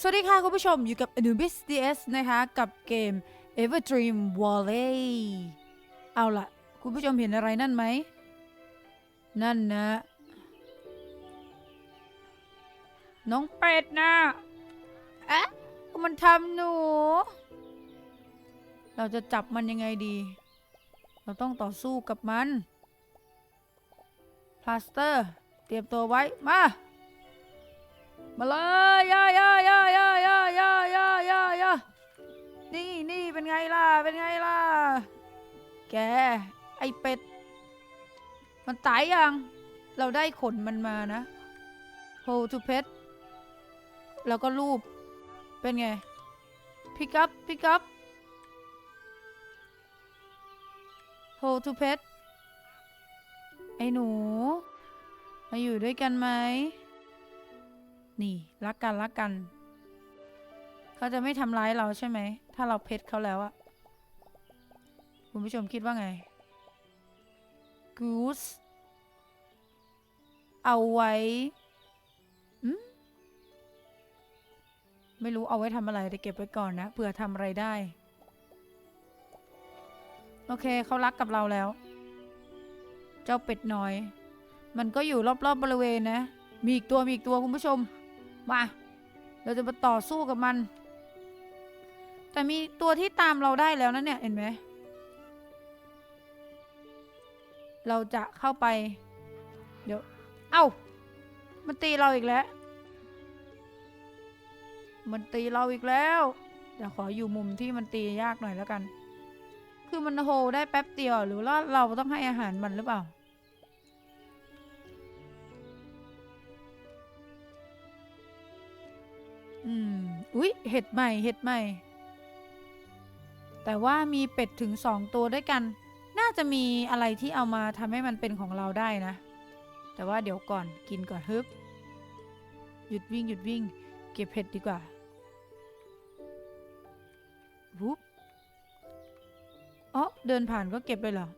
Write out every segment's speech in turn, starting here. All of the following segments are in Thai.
สวัสดีค่ะคุณผู้ชมอยู่กับ Anubis DS นะคะกับเกม Everdream Valley เอาล่ะ คุณผู้ชมเห็นอะไรนั่นไหม นั่นนะ น้องเป็ดนะเอ๊ะมันทำหนู เราจะจับมันยังไงดี เราต้องต่อสู้กับมัน พลาสเตอร์ เตรียมตัวไว้ มา มาเลยย่าย่าย่าย่าย่าย่าย่าย่ายานี่นี่เป็นไงล่ะ เป็นไงล่ะ แก ไอเป็ด มันตายยัง เราได้ขนมันมานะ hold to pet แล้วก็รูป เป็นไง pick up pick up hold to pet ไอหนู มาอยู่ด้วยกันไหม นี่รักกันรักกัน เขาจะไม่ทำร้ายเราใช่ไหม ถ้าเราเพชรเขาแล้วอะคุณผู้ชมคิดว่าไง goose เอาไว้ไม่รู้เอาไว้ทำอะไรแต่เก็บไว้ก่อนนะเผื่อทำอะไรได้ โอเคเขารักกับเราแล้ว เจ้าเป็ดน้อย มันก็อยู่รอบๆบบริเวณนะ มีอีกตัวมีอีกตัวคุณผู้ชม มาเราจะมาต่อสู้กับมัน แต่มีตัวที่ตามเราได้แล้วนะเนี่ย เห็นไหม เราจะเข้าไป เดี๋ยว เอ้า มันตีเราอีกแล้ว มันตีเราอีกแล้วเดี๋ยวขออยู่มุมที่มันตียากหน่อยแล้วกัน คือมันโฮได้แป๊บเดียว หรือว่าเราต้องให้อาหารมันหรือเปล่า อืม อุ๊ย เห็ดใหม่ เห็ดใหม่ แต่ว่ามีเป็ดถึงสองตัวด้วยกัน น่าจะมีอะไรที่เอามาทำให้มันเป็นของเราได้นะ แต่ว่าเดี๋ยวก่อนกินก่อนฮึบ หยุดวิ่งหยุดวิ่ง เก็บเห็ดดีกว่าวุบอ๋อเดินผ่านก็เก็บเลยเหรอ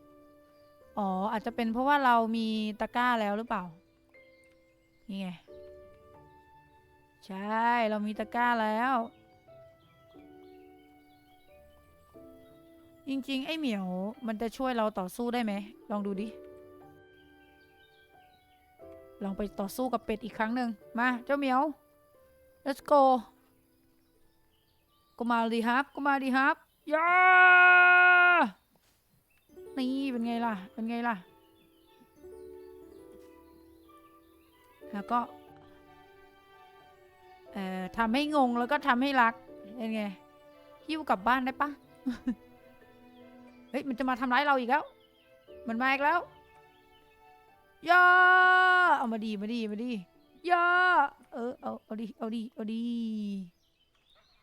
อ๋อ อาจจะเป็นเพราะว่าเรามีตะกร้าแล้วหรือเปล่า นี่ไง ใช่ เรามีตะกร้าแล้ว จริง ๆ ไอ้เหมียว มันจะช่วยเราต่อสู้ได้ไหม ลองดูดิ ลองไปต่อสู้กับเป็ดอีกครั้งหนึ่งมา เจ้าเหมียว let's go ก็มาดีครับ ก็มาดีครับย่านี่เป็นไงล่ะ เป็นไงล่ะ แล้วก็ เอ่อทำให้งงแล้วก็ทำให้รักเป็นไงหิ้วกลับบ้านได้ปะเฮ้ยมันจะมาทำร้ายเราอีกแล้ว มันมาอีกแล้วย่าเอามาดีมาดีมาดีย่าเออเอาเอาดีเอาดีเอาดี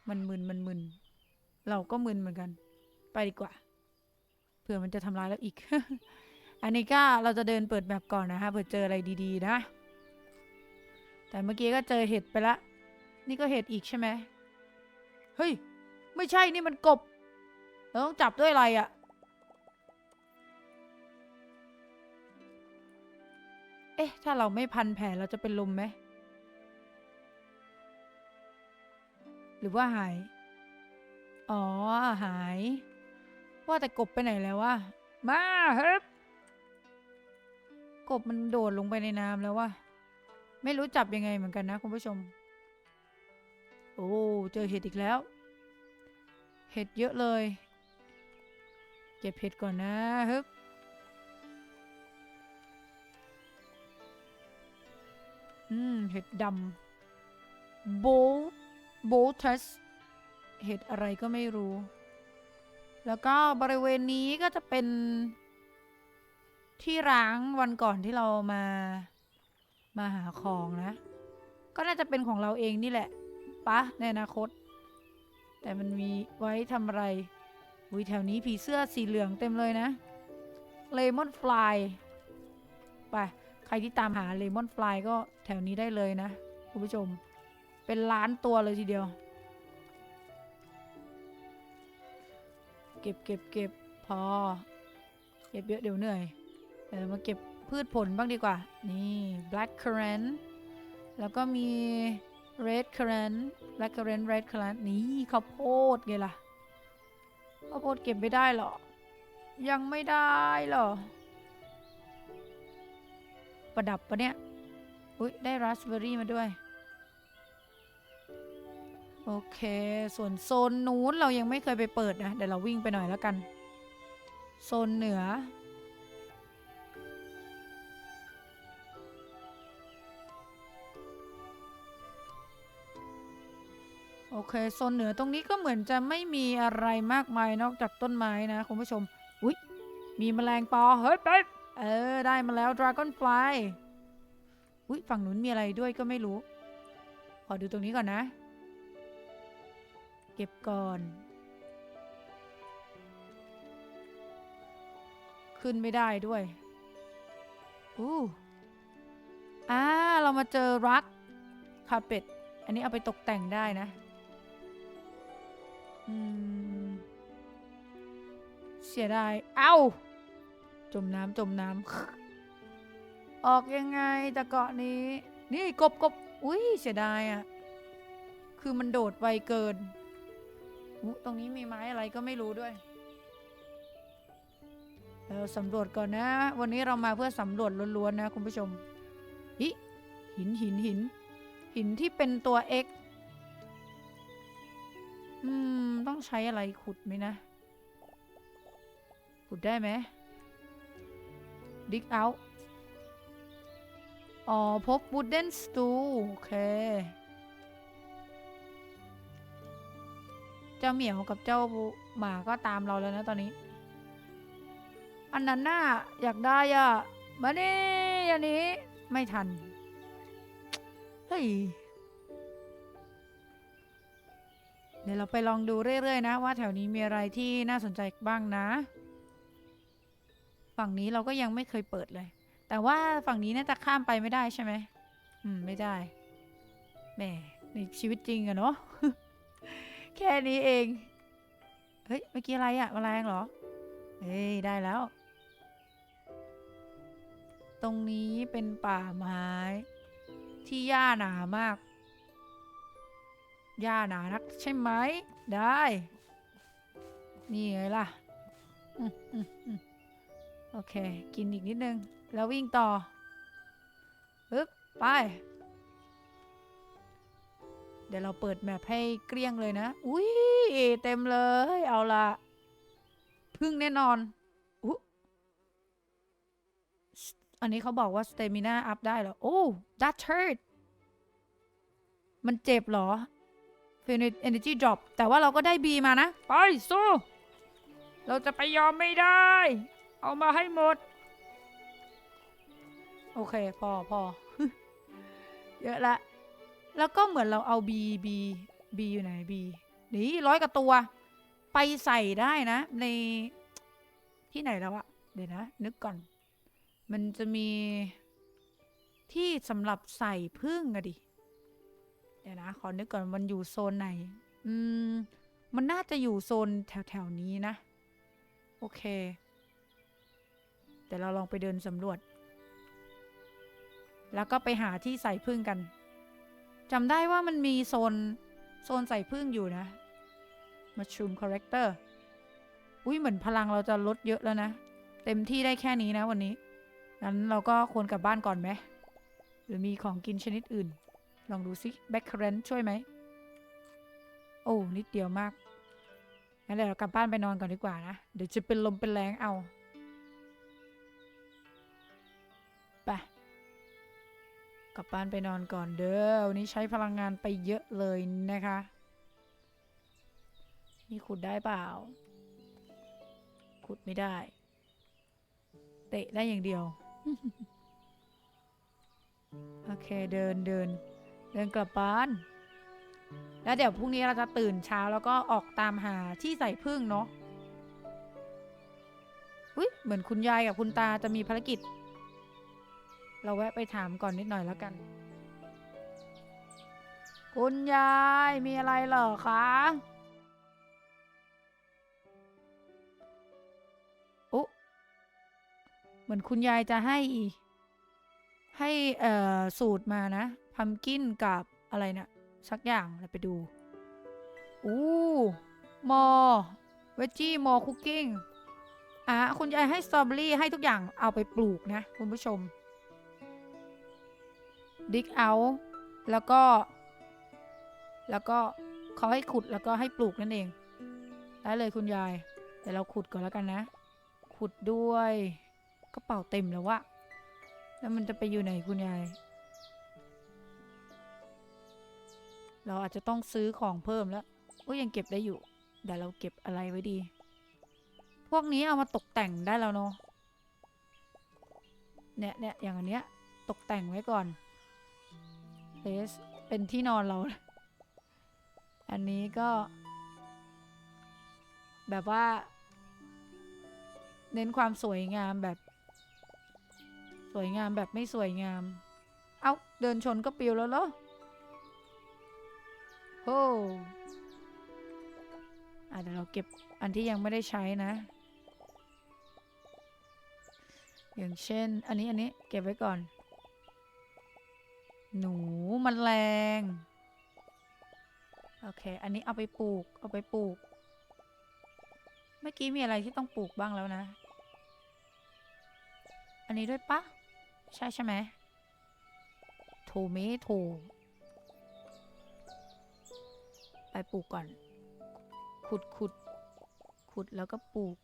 มันมึนมันมึนเราก็มึนเหมือนกัน ไปดีกว่าเผื่อมันจะทำร้ายเราอีก อันนี้ก็เราจะเดินเปิดแบบก่อนนะคะเผื่อเจออะไรดี ๆ นะ แต่เมื่อกี้ก็เจอเห็ดไปละ นี่ก็เห็ดอีกใช่ไหมเฮ้ย ไม่ใช่นี่มันกบ เราต้องจับด้วยอะไรอะ่ะ เอ๊ะ ถ้าเราไม่พันแผลเราจะเป็นลมไหม หรือว่าหาย อ๋อ หาย ว่าแต่กบไปไหนแล้ววะ มาเฮ้ยกบมันโดดลงไปในน้ำแล้ววะ ไม่รู้จับยังไงเหมือนกันนะคุณผู้ชม โอ้ เจอเห็ดอีกแล้ว เห็ดเยอะเลย เก็บเห็ดก่อนนะฮึบอืม เห็ดดำโบโบทัสเห็ดอะไรก็ไม่รู้ แล้วก็บริเวณนี้ก็จะเป็น ที่ร้างวันก่อนที่เรามา มาหาของนะ ก็น่าจะเป็นของเราเองนี่แหละ ปะในอนาคต แต่มันมีไว้ทำอะไรอุ้ยแถวนี้ผีเสื้อสีเหลืองเต็มเลยนะเลมอนฟลายไปใครที่ตามหาเลมอนฟลายก็แถวนี้ได้เลยนะคุณผู้ชม เป็นล้านตัวเลยทีเดียว เก็บเก็บเก็บพอ เก็บเยอะเดี๋ยวเหนื่อยเออมาเก็บพืชผลบ้างดีกว่า นี่ black currant แล้วก็มี red currant black currant red currant นี่ข้าวโพดไงล่ะข้าวโพดเก็บไม่ได้เหรอ ยังไม่ได้เหรอ ประดับปะเนี่ย อุ้ยได้ราสเบอร์รี่มาด้วย โอเค ส่วนโซนนู้นเรายังไม่เคยไปเปิดนะ เดี๋ยวเราวิ่งไปหน่อยแล้วกัน โซนเหนือ โอเคโซนเหนือตรงนี้ก็เหมือนจะไม่มีอะไรมากมายนอกจากต้นไม้นะคุณผู้ชม อุ๊ย มีแมลงปอ เฮ้ยไปบเออ ได้มาแล้ว Dragon Fly อุ๊ย ฝั่งนู้นมีอะไรด้วยก็ไม่รู้ ขอดูตรงนี้ก่อนนะ เก็บก่อน ขึ้นไม่ได้ด้วย อู้อ่า เรามาเจอรักคาเป็ดอันนี้เอาไปตกแต่งได้นะ อืม เสียดาย เอ้า จมน้ำจมน้ำ ออกยังไงต่เกาะนี้ นี่กบกบอุ้ยเสียดายอะ่ะ คือมันโดดไวเกิน ตรงนี้มีไม้อะไรก็ไม่รู้ด้วย เราสำรวจก่อนนะ วันนี้เรามาเพื่อสำรวจล้วนๆนะคุณผู้ชม หิหินหินหิน หินที่เป็นตัว X ใช้อะไรขุดไหมนะ ขุดได้ไหม dig out อ๋อ พบ wooden stool โอเค เจ้าเหมียวกับเจ้าหมาก็ตามเราแล้วนะตอนนี้ อันนั้นน่าอยากได้อะมานี่อันนี้ ไม่ทัน เฮ้ย เดี๋ยวเราไปลองดูเรื่อยๆนะว่าแถวนี้มีอะไรที่น่าสนใจบ้างนะ ฝั่งนี้เราก็ยังไม่เคยเปิดเลย แต่ว่าฝั่งนี้น่าจะข้ามไปไม่ได้ใช่ไหมอืมไม่ได้แหมในชีวิตจริงอะเนาะแค่นี้เองเฮ้ยเมื่อกี้อะไรอะแมลงเหรอเฮ้ยได้แล้ว ตรงนี้เป็นป่าไม้ ที่หญ้าหนามาก หญ้าหนานักใช่ไหม ได้ นี่ไงล่ะโอเค กินอีกนิดนึง แล้ววิ่งต่อปึ๊บไป เดี๋ยวเราเปิดแมปให้เกลี้ยงเลยนะ อุ้ยเต็มเลย เอาละพึ่งแน่นอนอุ๊อันนี้เขาบอกว่า stamina up ได้เหรอ โอ้ that hurt มันเจ็บเหรอ feel energy drop แต่ว่าเราก็ได้ B มานะ ไปสู้เราจะไปยอมไม่ได้ เอามาให้หมด โอเค พอพอ เยอะละ แล้วก็เหมือนเราเอา B B B อยู่ไหน B นี่ร้อยกับตัว ไปใส่ได้นะ ในที่ไหนแล้วอะเดี๋ยวนะ นึกก่อน มันจะมีที่สำหรับใส่พึ่งอะดิ เดี๋ยวนะ ขอนึกก่อนมันอยู่โซนไหน อืม มันน่าจะอยู่โซนแถวๆนี้นะ โอเคเดี๋ยวเราลองไปเดินสำรวจ แล้วก็ไปหาที่ใส่พึ่งกันจำได้ว่ามันมีโซน โซนใส่พึ่งอยู่นะ Mushroom Character อุ้ยเหมือนพลังเราจะลดเยอะแล้วนะ เต็มที่ได้แค่นี้นะวันนี้ งั้นเราก็ควรกลับบ้านก่อนไหม หรือมีของกินชนิดอื่น ลองดูซิแบ็คเครนช่วยไหม โอ้ นิดเดียวมาก งั้นเดี๋ยวเรากลับบ้านไปนอนก่อนดีกว่านะ เดี๋ยวจะเป็นลมเป็นแรงเอา ไป กลับบ้านไปนอนก่อนเด้อ วันนี้ใช้พลังงานไปเยอะเลยนะคะ นี่ขุดได้เปล่า ขุดไม่ได้ เตะได้อย่างเดียว โอเค เดินเดิน เดินกลับบ้าน แล้วเดี๋ยวพรุ่งนี้เราจะตื่นเช้าแล้วก็ออกตามหาที่ใส่พึ่งเนาะอุ้ยเหมือนคุณยายกับคุณตาจะมีภารกิจ เราแวะไปถามก่อนนิดหน่อยแล้วกัน คุณยายมีอะไรเหรอคะอุ๊เหมือนคุณยายจะให้ ให้เอ่อสูตรมานะ พัมกินกับอะไรเนะี่ยสักอย่างเราไปดูอู้มอเวจี้มอคุกกิ้งอะคุณยายให้สตรอเบอรี่ให้ทุกอย่างเอาไปปลูกนะ คุณผู้ชมดิกเอาแล้วก็ แล้วก็เขาให้ขุดแล้วก็ให้ปลูกนั่นเอง ได้เลยคุณยาย เดี๋ยวเราขุดก่อนแล้วกันนะ ขุดด้วยกระเป๋าเต็มแล้ววะแล้วมันจะไปอยู่ไหนคุณยาย เราอาจจะต้องซื้อของเพิ่มแล้วก็ยังเก็บได้อยู่เดี๋ยวเราเก็บอะไรไว้ดี พวกนี้เอามาตกแต่งได้แล้วเนาะเนี่ยเนี่ยอย่างอันเนี้ยตกแต่งไว้ก่อนเพสเป็นที่นอนเรา อันนี้ก็ แบบว่า เน้นความสวยงามแบบ สวยงามแบบไม่สวยงาม เอาเดินชนก็ปิวแล้วเหรอ โอ้อะเดี๋ยวเราเก็บอันที่ยังไม่ได้ใช้นะ อย่างเช่น อันนี้อันนี้เก็บไว้ก่อน หนูมันแรง โอเค อันนี้เอาไปปลูก เอาไปปลูก เมื่อกี้มีอะไรที่ต้องปลูกบ้างแล้วนะ อันนี้ด้วยปะ ใช่ใช่ไหมโทเมโไปปลูกก่อน ขุดขุดขุดแล้วก็ปลูก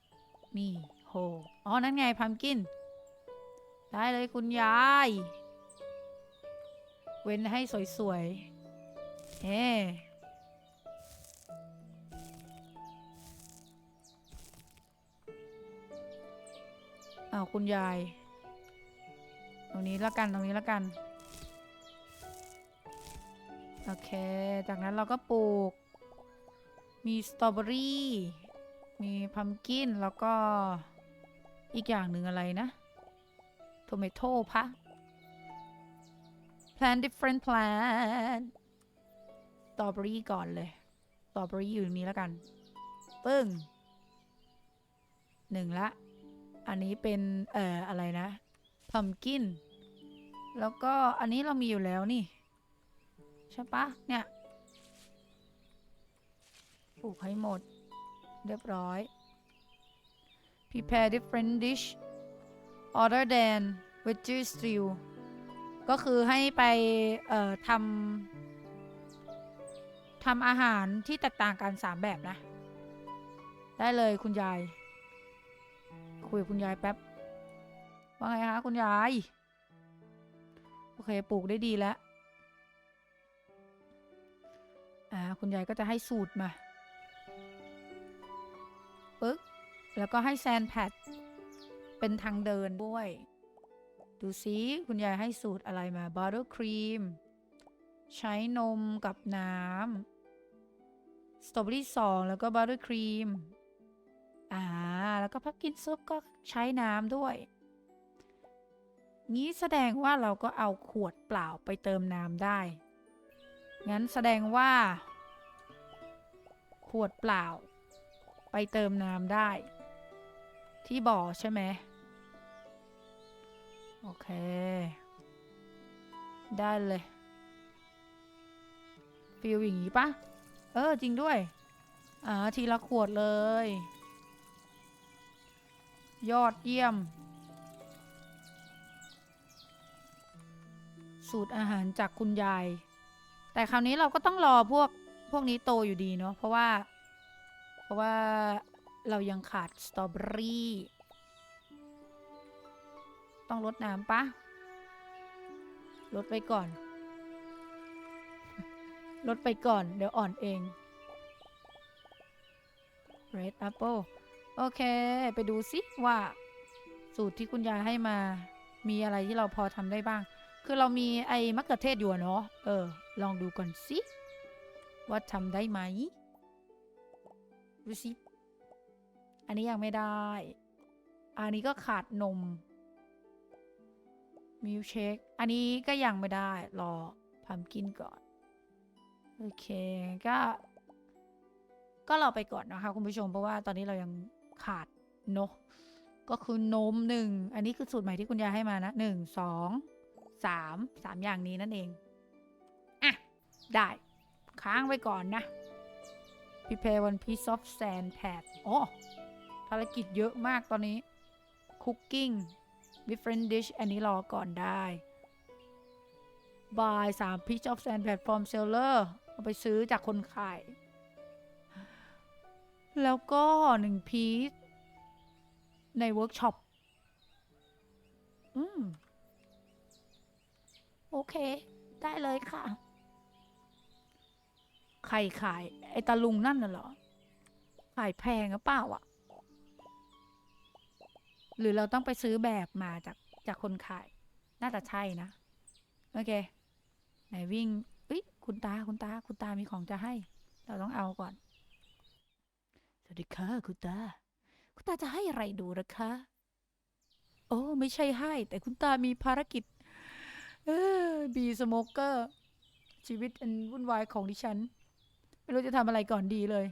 นี่โหอ๋อ นั่นไงพัมกิน ได้เลยคุณยาย เว้นให้สวยๆเฮ้อ้าวคุณยาย ตรงนี้ละกันตรงนี้ละกัน โอเค จากนั้นเราก็ปลูก มีสตรอเบอรี่ มีพัมกิน แล้วก็อีกอย่างหนึ่งอะไรนะโทเมโต้พะ plant different plant สตรอเบอรี่ก่อนเลยสตรอเบอรี่อยู่ตรงนี้แล้วกัน ปึ้งหนึ่งละ อันนี้เป็น เอ่อ อะไรนะพัมกิน แล้วก็อันนี้เรามีอยู่แล้วนี่ ใช่ปะเนี่ยูกให้หมด เรียบร้อย prepare different dish other than veggie stew ก็คือให้ไปทำทำอาหารที่แตกต่างกันสามแบบนะ ได้เลยคุณยาย คุยกับคุณยายแป๊บ ว่าไงคะคุณยาย โอเค ปลูกได้ดีแล้ว อ่า คุณยายก็จะให้สูตรมา ปึ๊ก แล้วก็ให้แซนแพดเป็นทางเดินด้วย ดูซิคุณยายให้สูตรอะไรมาบัตเตอร์ครีมใช้นมกับน้ำสตรอเบอรี่สองแล้วก็บัตเตอร์ครีมอ่า แล้วก็พับกินซุปก็ใช้น้ำด้วย งี้แสดงว่าเราก็เอาขวดเปล่าไปเติมน้ำได้ งั้นแสดงว่า ขวดเปล่า ไปเติมน้ำได้ ที่บ่อใช่ไหมโอเค ได้เลยฟิลอย่างนี้ปะเออ จริงด้วย อ่า ทีละขวดเลย ยอดเยี่ยม สูตรอาหารจากคุณยาย แต่คราวนี้เราก็ต้องรอพวก พวกนี้โตอยู่ดีเนาะเพราะว่า ราะว่าเรายังขาดสตรอเบอรี่ ต้องลดน้ำปะลดไปก่อน ลดไปก่อน เดี๋ยวอ่อนเอง red apple โอเค ไปดูสิว่า สูตรที่คุณยายให้มา มีอะไรที่เราพอทำได้บ้าง คือเรามีไอ้มะเขือเทศอยู่เนาะ เออ ลองดูก่อนสิ ว่าทำได้ไหม ดูสิ อันนี้ยังไม่ได้ อันนี้ก็ขาดนม มิลเชค อันนี้ก็ยังไม่ได้ รอพัมกินก่อน โอเค ก็ ก็เราไปก่อนนะคะคุณผู้ชม เพราะว่าตอนนี้เรายังขาดเนอะก็คือนมหนึ่ง อันนี้คือสูตรใหม่ที่คุณยายให้มานะหนึ่งสองสามสามอย่างนี้นั่นเอง อะ ได้ ค้างไว้ก่อนนะ prepare one piece of sand pad โอ้ภารกิจเยอะมากตอนนี้ cooking different dish อันนี้รอก่อนได้ buy 3 piece of sand pad from seller เอาไปซื้อจากคนขาย แล้วก็ 1 piece ในเวิร์กช็อป อืม โอเค ได้เลยค่ะ ใครขาย ไอ้ตาลุงนั่นน่ะเหรอ ขายแพงหรือเปล่าอะ หรือเราต้องไปซื้อแบบมาจากจากคนขาย น่าจะใช่นะ โอเค ไหนวิ่งเอ้ยคุณตาคุณตาคุณตามีของจะให้ เราต้องเอาก่อน สวัสดีค่ะคุณตา คุณตาจะให้อะไรดูนะคะ โอ้ไม่ใช่ให้ แต่คุณตามีภารกิจ เออบีสโมเกอร์ชีวิตอันวุ่นวายของดิฉัน ไม่รู้จะทำอะไรก่อนดีเลย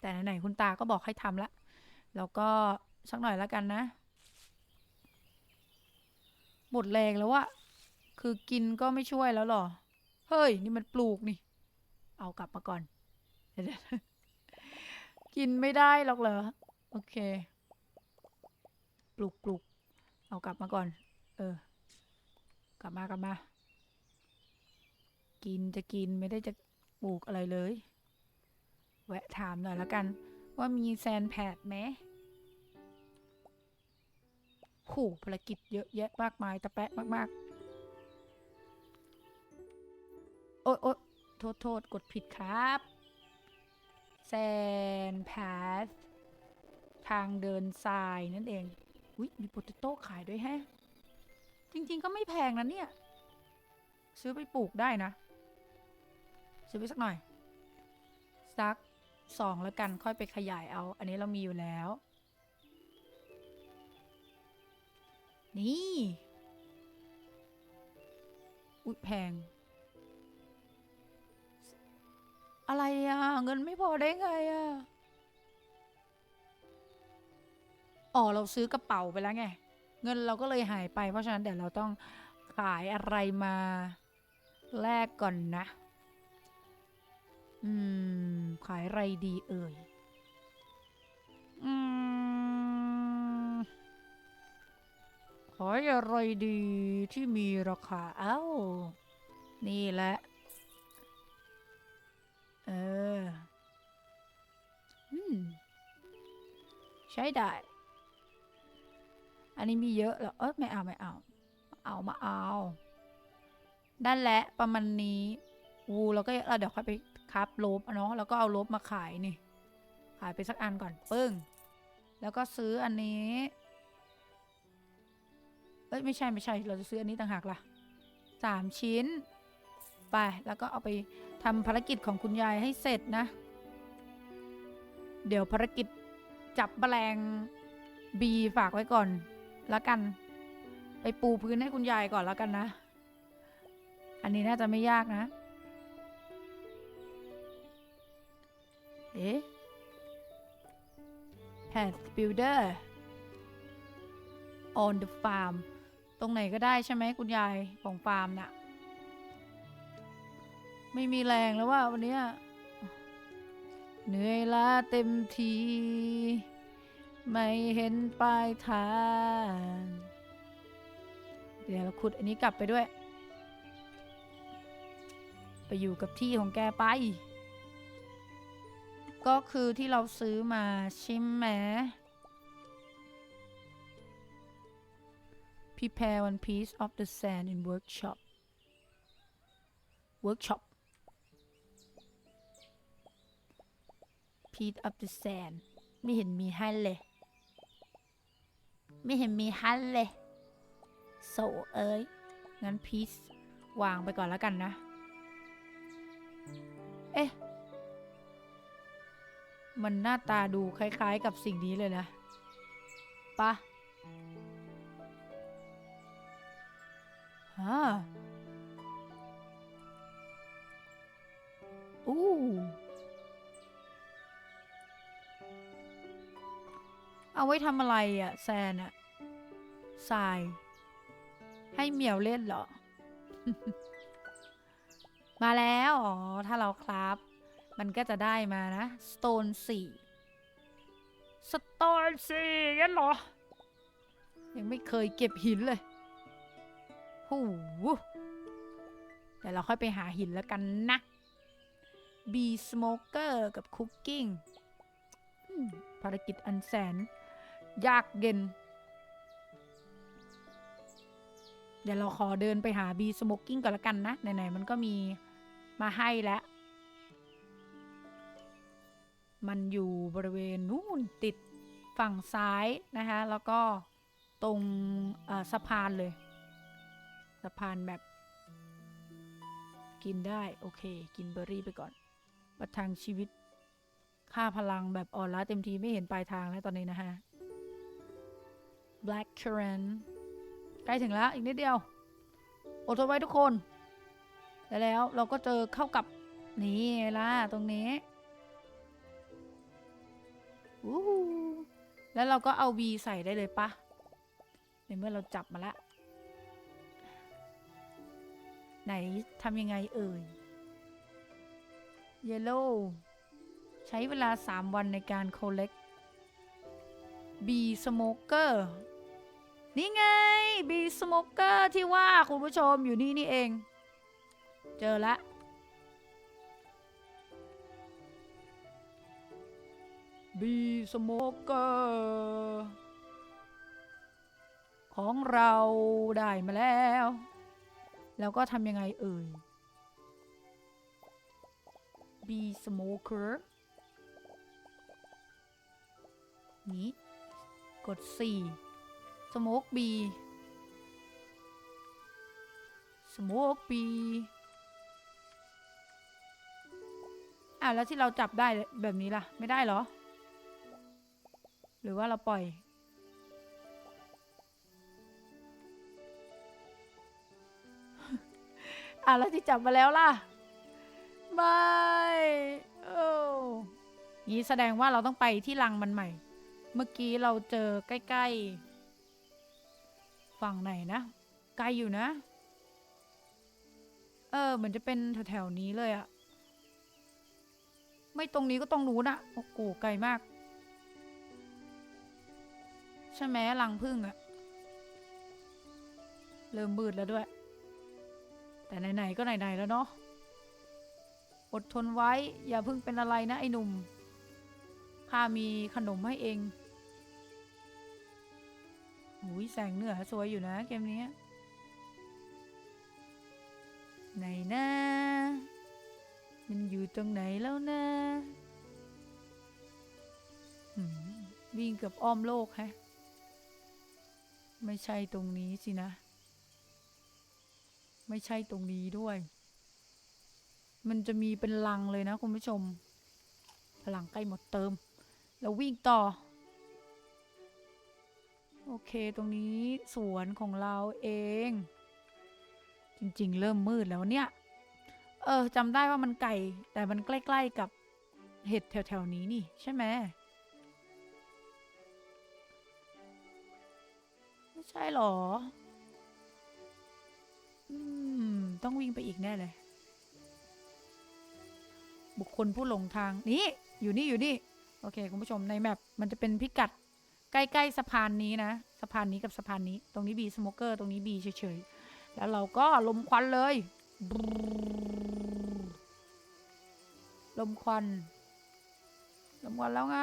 แต่ไหนๆคุณตาก็บอกให้ทำละ แล้วก็สักหน่อยแล้วกันนะ หมดแรงแล้วอะคือกินก็ไม่ช่วยแล้วหรอ เฮ้ย นี่มันปลูกนี่ เอากลับมาก่อน กินไม่ได้หรอกเหรอ โอเค ปลูกปลูก เอากลับมาก่อน เออ กลับมากลับมา กินจะกินไม่ได้จะ ปลูกอะไรเลย แวะถามหน่อยล้วกัน ว่ามีแซนแพดไหมโหภารกิจเยอะแยะมากมายตะแปะมาก ๆ โอ๊ยโอ๊ยโทษโทษกดผิดครับแซนแพดทางเดินทรายนั่นเอง อุ๊ยมีโปเตโต้ขายด้วยแฮะ จริง ๆ ก็ไม่แพงนะเนี่ย ซื้อไปปลูกได้นะ ซื้อไปสักหน่อย สักสองแล้วกันค่อยไปขยายเอา อันนี้เรามีอยู่แล้ว นี่อุ๊ยแพง อะไรอะเงินไม่พอได้ไงอะอ๋อเราซื้อกระเป๋าไปแล้วไง เงินเราก็เลยหายไปเพราะฉะนั้นเดี๋ยวเราต้องขายอะไรมาแลกก่อนนะ อืม ขายอะไรดีเอ่ย อืม ขายอะไรดีที่มีราคา เอ้า นี่แหละ เออ อืม ใช้ได้ อันนี้มีเยอะเหรอ เออไม่เอาไม่เอา เอามาเอานั่นแหละประมาณนี้ วูเราก็เราเดี๋ยวค่อยไป คับลบเนาะแล้วก็เอาลบมาขายนี่ ขายไปสักอันก่อนปึ้ง แล้วก็ซื้ออันนี้เอ้ยไม่ใช่ไม่ใช่เราจะซื้ออันนี้ต่างหากล่ะสามชิ้น ไปแล้วก็เอาไปทำภารกิจของคุณยายให้เสร็จนะ เดี๋ยวภารกิจจับแมลงบีฝากไว้ก่อนแล้วกัน ไปปูพื้นให้คุณยายก่อนแล้วกันนะ อันนี้น่าจะไม่ยากนะ เอ๊ะ Path Builder on the farm ตรงไหนก็ได้ใช่ไหมคุณยายของฟาร์มน่ะ ไม่มีแรงแล้วว่าวันนี้เหนื่อยล้าเต็มที ไม่เห็นปลายทาง เดี๋ยวเราขุดอันนี้กลับไปด้วย ไปอยู่กับที่ของแกไป ก็คือที่เราซื้อมาใช่ไหม prepare one piece of the sand in workshop workshop piece of the sand ไม่เห็นมีให้เลย ไม่เห็นมีให้เลยโซเอ้ย งั้น piece วางไปก่อนแล้วกันนะ เอ๊ะ มันหน้าตาดูคล้ายๆกับสิ่งนี้เลยนะปะฮะอู้เอาไว้ทำอะไรอะแซนอะ่ะทราย ให้เหมียวเล่นเหรอ มาแล้ว อ๋อ ถ้าเราคราฟ มันก็จะได้มานะ stone สี่ stone สี่งั้นเหรอ ยังไม่เคยเก็บหินเลยหูเดี๋ยวเราค่อยไปหาหินแล้วกันนะ B smoker กับ cooking อืมภารกิจอันแสน ยากเย็น เดี๋ยวเราขอเดินไปหา B smoking ก่อนละกันนะ ไหนๆมันก็มีมาให้แล้ว มันอยู่บริเวณนู่นติดฝั่งซ้ายนะคะแล้วก็ตรงสะพานเลย สะพานแบบ กินได้ โอเค กินเบอร์รี่ไปก่อน ประทังชีวิต ค่าพลังแบบอ่อนล้าเต็มทีไม่เห็นปลายทางแล้วตอนนี้นะฮะ Black Currant ใกล้ถึงแล้วอีกนิดเดียว อดทนไว้ทุกคน แล้วแล้วเราก็เจอเข้ากับนี่ไงล่ะตรงนี้ อู้แล้วเราก็เอา V ใส่ได้เลยปะในเมื่อเราจับมาแล้วไหนทำยังไงเอ่ย Yellow ใช้เวลา 3 วันในการ collect B smoker นี่ไง B smoker ที่ว่าคุณผู้ชมอยู่นี่นี่เอง เจอละ B smoker ของเราได้มาแล้ว แล้วก็ทำยังไงเอ่ย B smoker นี้ กด 4 smoke B smoke B อะ แล้วที่เราจับได้แบบนี้ล่ะ ไม่ได้เหรอ หรือว่าเราปล่อย อะแล้วที่จับมาแล้วล่ะไม่โอ้งี้แสดงว่าเราต้องไปที่รังมันใหม่ เมื่อกี้เราเจอใกล้ๆ ฝั่งไหนนะ ไกลอยู่นะ เออ เหมือนจะเป็นแถวๆนี้เลยอะไม่ตรงนี้ก็ตรงนู้นะ โอ้โหไกลมาก ใช่ไหมรังพึ่งอะเริ่มบืดแล้วด้วย แต่ไหนๆก็ไหนๆแล้วเนาะอดทนไว้อย่าเพิ่งเป็นอะไรนะไอ้หนุ่มข้ามีขนมให้เองหุยแสงเหนือสวยอยู่นะเกมนี้ไหนนะมันอยู่ตรงไหนแล้วนะวิ่งเกือบอ้อมโลกแฮะ ไม่ใช่ตรงนี้สินะ ไม่ใช่ตรงนี้ด้วย มันจะมีเป็นลังเลยนะคุณผู้ชม พลังใกล้หมดเติม แล้ววิ่งต่อ โอเคตรงนี้สวนของเราเอง จริงๆ เริ่มมืดแล้วเนี่ย เออจำได้ว่ามันไก่ แต่มันใกล้ ๆกับเห็ดแถวๆนี้นี่ใช่ไหม ใช่หรอ อืม ต้องวิ่งไปอีกแน่เลย บุคคลผู้หลงทางนี่ อยู่นี่อยู่นี่ โอเค คุณผู้ชมในแมปมันจะเป็นพิกัด ใกล้ๆสะพานนี้นะ สะพานนี้กับสะพานนี้ ตรงนี้บีสโมเกอร์ ตรงนี้บีเฉยๆ แล้วเราก็ลมควันเลย ลมควัน ลมควันแล้วไง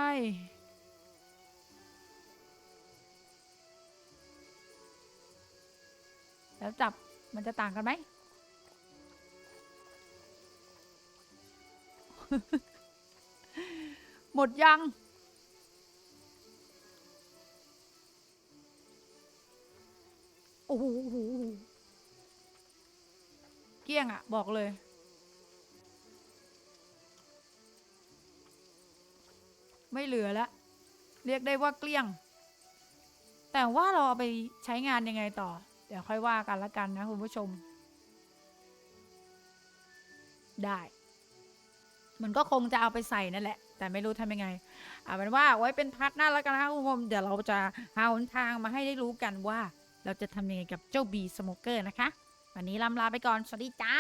แล้วจับมันจะต่างกันไหม หมดยัง โอ้โหเกลี้ยงอะบอกเลย ไม่เหลือแล้ว เรียกได้ว่าเกลี้ยง แต่ว่าเราเอาไปใช้งานยังไงต่อ เดี๋ยวค่อยว่ากันละกันนะคุณผู้ชม ได้ มันก็คงจะเอาไปใส่นั่นแหละ แต่ไม่รู้ทำยังไงเอาเป็นว่าไว้เป็นพาร์ทหน้าแล้วกันนะคุณผู้ชมเดี๋ยวเราจะหาหนทางมาให้ได้รู้กันว่า เราจะทำยังไงกับเจ้าบีสโมเกอร์นะคะ วันนี้ลำลาไปก่อน สวัสดีจ้า